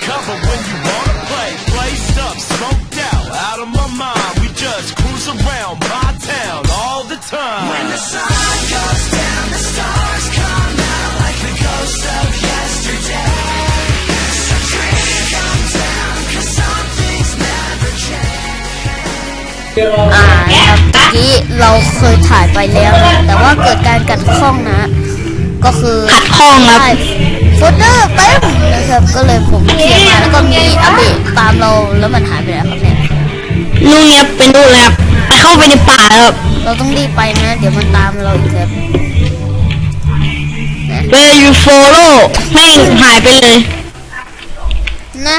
cover when you wanna play. Placed up, smoked out, out of my mind. We just cruise around my town all the time. When the sun goes down, the stars come out like the ghost of yesterday. So dreams come down, cause some things never change. อ่านะครับเมื่อกี้เราเคยถ่ายไปแล้วนะแต่ว่าเกิดการกัดข้องนะ ก็คือขัดข้องครับใช่โฟลเดอร์เต็มนะครับก็เลยผมเขียนมาแล้วก็มีอัปเดตตามเราแล้วมันหายไปแล้วครับเนี่ยลุงเนี่ยเป็นดูแล้วไปเข้าไปในป่าแล้วครับเราต้องรีบไปนะ เดี๋ยวมันตามเราอีกครับ Where you follow แม่งหายไปเลย นะ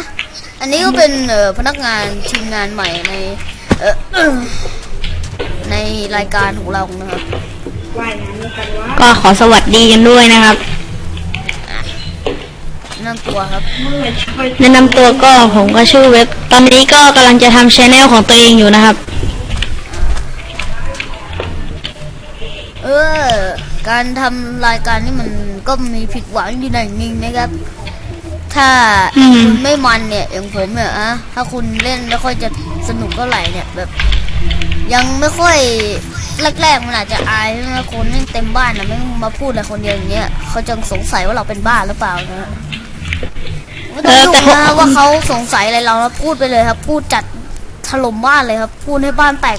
อันนี้ก็เป็นเอ่อพนักงานทีมงานใหม่ในเอ่อในรายการของเรานะครับก็ขอสวัสดีกันด้วยนะครับ นั่นตัวครับ แนะนำตัวก็ผมก็ชื่อเว็บ ตอนนี้ก็กำลังจะทำชแนลของตัวเองอยู่นะครับ เออ การทำรายการนี่มันก็มีผิดหวังอยู่หน่อยนึงนะครับ ถ้าอืม คุณไม่มันเนี่ยอย่างผมเนี่ยอะถ้าคุณเล่นไม่ค่อยจะสนุกเท่าไหร่เนี่ยแบบ ยังไม่ค่อยแรกๆมันอาจจะอายใช่ไหมคนนี่เต็มบ้านนะไม่มาพูดอะไรคนเดียวอย่างเงี้ยเขาจะสงสัยว่าเราเป็นบ้าหรือเปล่านะ ไม่ต้องยุ่งนะว่าเขาสงสัยอะไรเราแล้วพูดไปเลยครับ พูดจัดถล่มบ้านเลยครับ พูดให้บ้านแตก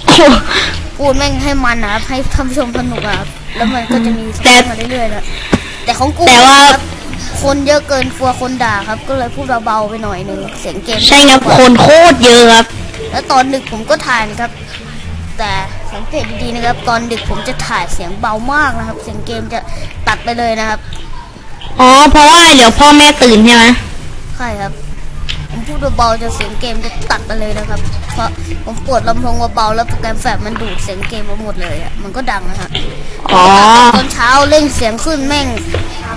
พูดแม่งให้มันนะครับให้ท่านผู้ชมสนุกอะครับ แล้วมันก็จะมีสแต่นุกมาเรื่อยๆนะแต่ของกูแต่ว่าครับคนเยอะเกินกลัวคนด่าครับ ก็เลยพูดเบาๆไปหน่อยหนึ่งเสียงเกมใช่ครับคนโคตรเยอะครับ แล้วตอนดึกผมก็ถ่ายนะครับ แต่สังเกตดีๆนะครับ ตอนดึกผมจะถ่ายเสียงเบามากนะครับ เสียงเกมจะตัดไปเลยนะครับ อ๋อ เพราะว่าเดี๋ยวพ่อแม่ตื่นใช่ไหม ใช่ครับ ผมพูดเบาๆจะเสียงเกมจะตัดไปเลยนะครับ เพราะผมปวดลำโพงเบาๆแล้วโปรแกรมแฟบมันดูดเสียงเกมมาหมดเลยอะมันก็ดังนะฮะอ๋อตอนเช้าเร่งเสียงขึ้นแม่ง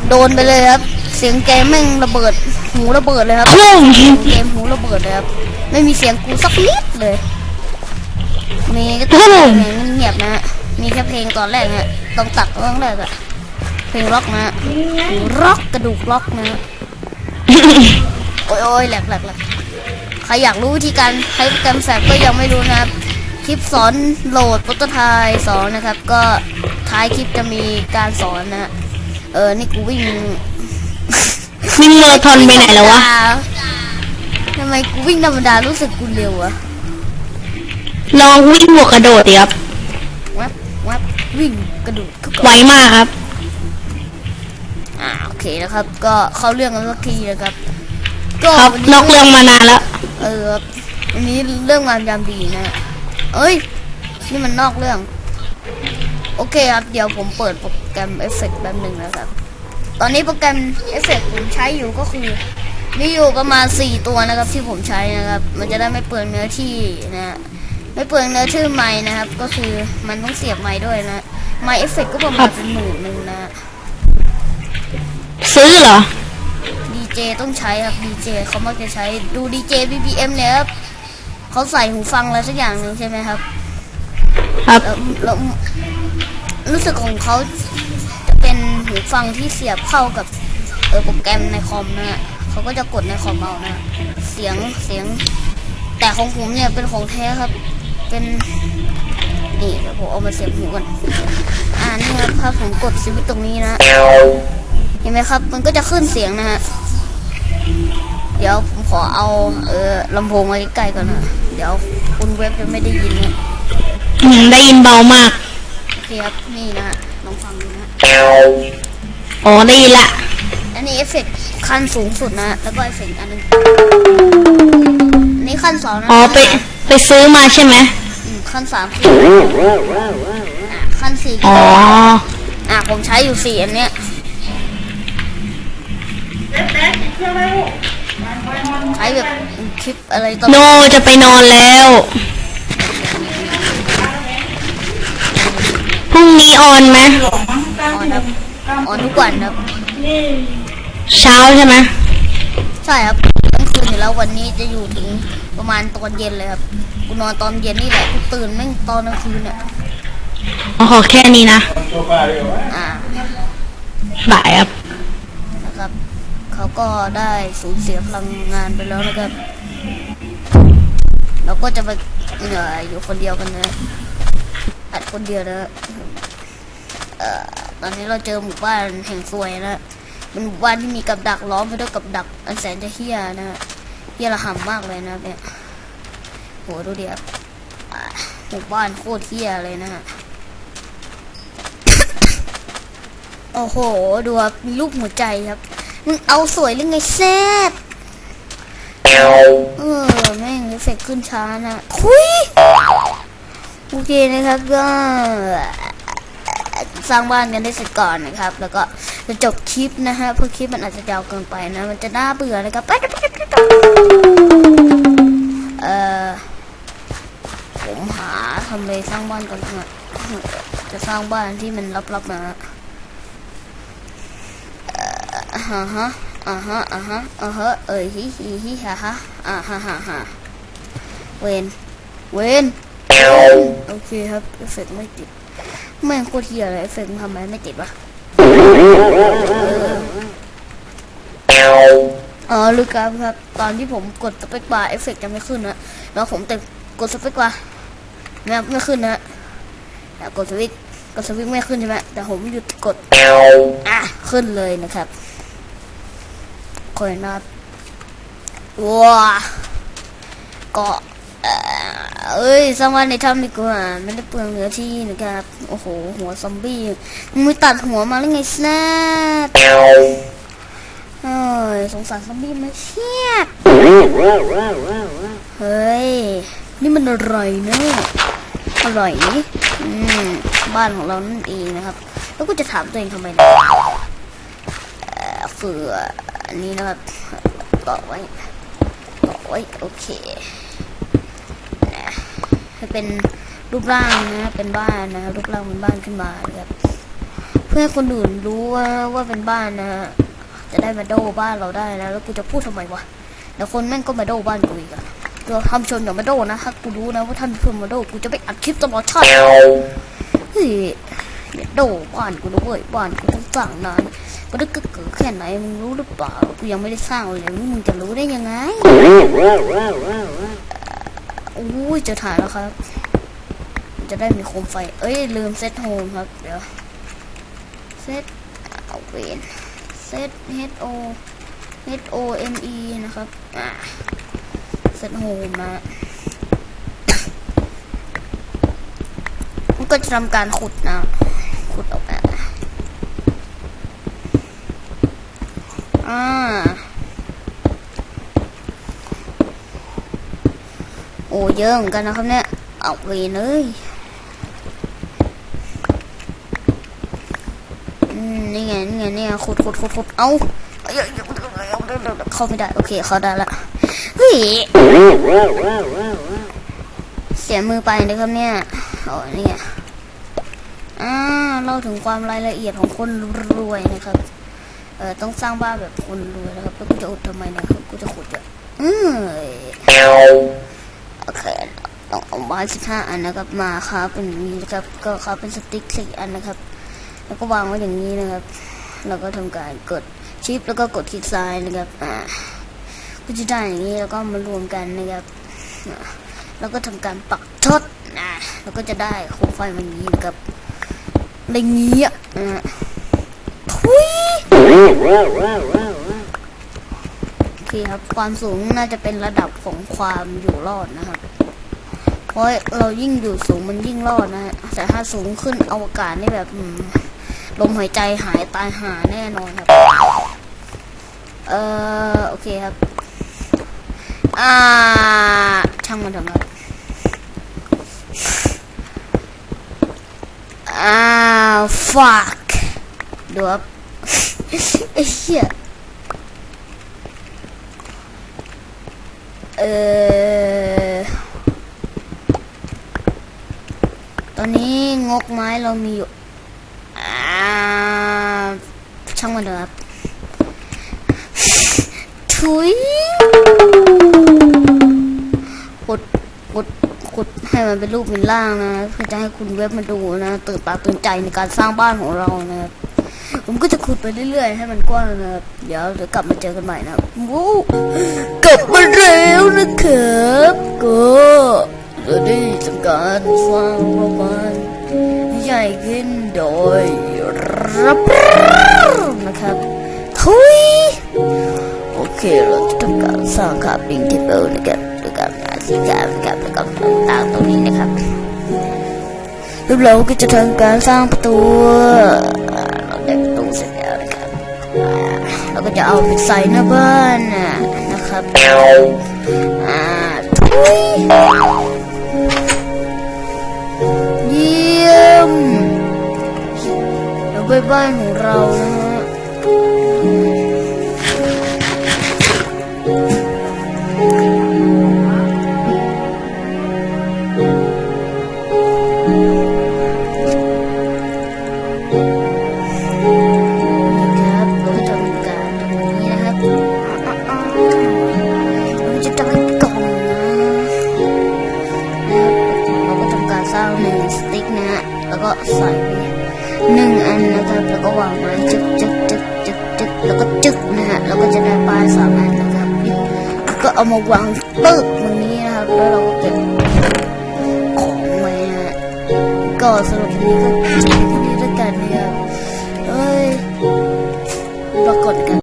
โดนไปเลยครับ เสียงเกมแม่งระเบิดหูระเบิดเลยครับพุ่งเสียงเกมหูระเบิดเลยครับ ไม่มีเสียงกูสักนิดเลย มีก็ต้องเพลงเงียบๆนะฮะมีแค่เพลงตอนแรกฮะต้องตัดเรื่องแรกอะเพลงร็อกนะฮะร็อกกระดูกร็อกนะฮะ โอ้ยโอ้ยแหลกแหลกแหลกใครอยากรู้วิธีการใช้โปรแกรมแฟบก็ยังไม่รู้นะครับ คลิปสอนโหลดโปรโตไทป์สอนนะครับ ก็ท้ายคลิปจะมีการสอนนะฮะเออ นี่กูวิ่งวิ่งมาราธอนไปไหนแล้ววะ ทำไมกูวิ่งธรรมดารู้สึกกูเร็วอะลองวิ่งบวกกระโดดดิครับแวบแวบวิ่งกระโดดเข้าไวมากครับ อ่าโอเคนะครับ ก็เข้าเรื่องกันสักทีนะครับ ก็ครับวันนนี้อกเรื่องมานานแล้วเออครับวันนี้เรื่องงานยามดีนะฮะเอ้ย นี่มันนอกเรื่อง โอเคครับ เดี๋ยวผมเปิดโปรแกรมเอฟเฟกต์แป๊บหนึ่งนะครับ ตอนนี้โปรแกรมเอฟเฟกต์ผมใช้อยู่ก็คือ มีอยู่ประมาณ 4 ตัวนะครับที่ผมใช้นะครับ มันจะได้ไม่เปลืองเนื้อที่นะฮะไม่เปลืองเนื้อที่ไม้นะครับ ก็คือมันต้องเสียบไม้ด้วยนะไม้เอฟเฟกต์ก็ประมาณเป็นหมื่นหนึ่งนะฮะซื้อเหรอดี เจต้องใช้ครับดีเจเขามักจะใช้ดูดีเจ BBM เนี่ยครับเขาใส่หูฟังอะไรสักอย่างหนึ่งใช่ไหมครับ ครับแล้วแล้วรู้สึกของเขาจะเป็นหูฟังที่เสียบเข้ากับเออโปรแกรมในคอมนะฮะเขาก็จะกดในคอมเอานะฮะเสียงเสียง แต่ของผมเนี่ยเป็นของแท้ครับ เป็นนี่เดี๋ยวผมเอามาเสียบหูก่อนอ่านี่ครับถ้าผมกดสวิตช์ตรงนี้นะเห็นไหมครับ มันก็จะขึ้นเสียงนะฮะ เดี๋ยวผมขอเอาเออลำโพงมาใกล้ๆก่อนนะ เดี๋ยวคุณเว็บจะไม่ได้ยินนะอืมได้ยินเบามาก โอเคครับ นี่นะฮะลองฟังดูนะฮะอ๋อได้ยินละ อันนี้เอฟเฟกต์ขั้นสูงสุดนะฮะแล้วก็เอฟเฟกต์อันหนึงอันนี้ขั้นสองนะอ๋อไปไปซื้อมาใช่ไหมอืมขั้นสามคืออะขั้นสี่อ๋ออะผมใช้อยู่สี่อันเนี้ย ใช้แบบคลิปอะไรตอนโนจะไปนอนแล้ว พรุ่งนี้ออนไหมออนครับออนทุกวันครับ เช้าใช่ไหมใช่ครับทั้งคืนอยู่แล้ววันนี้จะอยู่ถึงประมาณตอนเย็นเลยครับ กูนอนตอนเย็นนี่แหละกูตื่นแม่งตอนกลางคืนเนี่ยอ๋อขอแค่นี้นะ อ่าบ่ายครับนะครับ เขาก็ได้สูญเสียพลังงานไปแล้วนะครับ เราก็จะไปเหนื่อยอยู่คนเดียวกันนะอัดคนเดียวนะเอ่อตอนนี้เราเจอหมู่บ้านแห่งซวยนะเป็นหมู่บ้านที่มีกับดักล้อมไปด้วยกับดัก อันแสนจะเฮี้ยนะเฮี้ยระห่ำมากเลยนะเนี่ยโหดูดิครับหมู่บ้านโคตรเฮี้ยเลยนะฮะโอ้โห ดูครับมีรูปหัวใจครับ มึงเอาสวยหรือไงแซ่บเออแม่งเอฟเฟกขึ้นช้านะคุยโอเคนะครับก็สร้างบ้านกันได้เสร็จก่อนนะครับ แล้วก็จะจบคลิปนะฮะเพราะคลิปมันอาจจะยาวเกินไปนะ มันจะน่าเบื่อนะครับไปไปไปเอ่อผมหาทำเลสร้างบ้านก่อนนะจะสร้างบ้านที่มันลับๆนะฮะ อ่าฮะอ่าฮะอ่าฮะอ่าฮะเอ้ยฮิฮิฮิฮ่ฮ่าอ่าฮ่าฮ่าฮ่าเวนเวนโอเคครับเอฟเฟกไม่ติดแม่งโคตรเฮียเลยเอฟเฟกทำไมไม่ติดวะเออลูกครับครับ ตอนที่ผมกดสเปคบาร์เอฟเฟกจะไม่ขึ้นนะแล้วผมแต่กดสเปคบาร์ไม่ไม่ขึ้นนะแต่กดสวิตช์กดสวิตช์ไม่ขึ้นใช่ไหมแต่ผมหยุดกดอะขึ้นเลยนะครับ คนนับว้าก็เอ่อเอ้ยสร้างวันในถ้ำดีกว่าไม่ได้เปลืองเนื้อที่นะครับโอ้โหหัวซอมบี้มึงตัดหัวมาแล้วไงแนปเอ้ยสงสารซอมบี้มาเชียบเฮ้ยนี่มันอร่อยเนอะอร่อยนี่อืมบ้านของเรานั่นเองนะครับ แล้วก็จะถามตัวเองทำไมนะเอ่อคื อันนี้นะครับต่อไว้ต่อไว้โอเคนะให้เป็นรูปร่างนะเป็นบ้านนะรูปร่างเป็นบ้านขึ้นมาครับเพื่อให้คนอื่นรู้ว่าว่าเป็นบ้านนะจะได้มาโดบ้านเราได้นะแล้วกูจะพูดทำไมวะเดี๋ยวคนแม่งก็มาโดบ้านกูอีกอะตัวทำชนอย่ามาโดนะถ้ากูรู้นะว่าท่านชนมาโดกูจะไปอัดคลิปตลอดชาติเฮ้ยเนี่ยโดบ้านกูนะเว้ยบ้านกูต้องสร้างนาน มันจะเกิดแค่ไหนมึงรู้หรือเปล่ากูยังไม่ได้สร้างเลยมึงจะรู้ได้ยังไงอุ้ยจะถ่ายแล้วครับ จะได้มีโคมไฟ เอ้ยลืมเซตโฮมครับ เดี๋ยวเซตเอาเวนเซต H O H O M E นะครับอ่าเซตโฮมนะมันก็จะทำการขุดนะ ขุดออกมา อ่าโอ้เยอะเหมือนกันนะครับเนี่ย เอาไปเลยอืมนี่ไงนี่ไงนี่ไงขุดขุดขุดขุดเอาเอาเอาเอาเอาเข้าไม่ได้ โอเค เข้าได้ละเฮ้ยเสียมือไปนะครับเนี่ยโอ้นี่ไงอ่าเล่าถึงความรายละเอียดของคนรวยนะครับ เออต้องสร้างบ้านแบบคนรวยนะครับแล้วกูจะอุดทำไมเนะครับกูจะขุดเยอะอืมโอเคต้องเอาไม้สิบห้าอันนะครับ มาครับเป็นอย่างนี้นะครับ ก็ครับเป็นสติ๊กสี่อันนะครับ แล้วก็วางไว้อย่างนี้นะครับ แล้วก็ทำการกดชิปแล้วก็กดคลิกซ้ายนะครับอ่าก็จะได้อย่างนี้แล้วก็มารวมกันนะครับแล้วก็ทำการปักทดนะแล้วก็จะได้โคมไฟมันนี้นะครับในนี้อะ โอเคครับความสูงน่าจะเป็นระดับของความอยู่รอดนะครับ เพราะเรายิ่งอยู่สูงมันยิ่งรอดนะฮะแต่ถ้าสูงขึ้นอวกาศนี่แบบลมหายใจหายตายหาแน่นอนครับ เออโอเคครับ อ่า ช่างมันเถอะครับอ้าว fuck ดูครับ ไอ้เหี้ยเออตอนนี้งกไม้เรามีอยู่ช่างมันเถอะครับถุยขุดขุดขุดให้มันเป็นรูปเป็นร่างนะเพื่อจะให้คุณเว็บมาดูนะ ตื่นตาตื่นใจในการสร้างบ้านของเรานะครับ ผมก็จะขุดไปเรื่อยๆ ให้มันกว้างนะครับ เดี๋ยวเดี๋ยวกลับมาเจอกันใหม่นะครับวู้กลับมาแล้วนะครับก็เราได้ทำการสร้างประมาณใหญ่ขึ้นโดยรับนะครับทุยโอเคเราจะทำการสร้างคาบิงเทเบิลนะครับด้วยการหาสีกาวนะครับแล้วก็ต่างๆตรงนี้นะครับแล้วเราก็จะทำการสร้างประตู เราก็จะเอาไปใส่หน้าบ้านนะนะครับอ่าทุยเยี่ยมแล้วใบบ้านของเรานะ แล้วก็ใส่ไปหนึ่งอันนะครับ แล้วก็วางไว้จึ๊กจึ๊กจึ๊กจึ๊กจึ๊กแล้วก็จึ๊กนะฮะแล้วก็จะได้ป้าสามอันนะครับแล้วก็เอามาวางตึกตรงนี้นะครับแล้วเราก็เก็บของไว้ฮะก็สรับวันนี้ก็จบแค่นี้แล้วยกันนะครับเอ้ยปรากฏกัน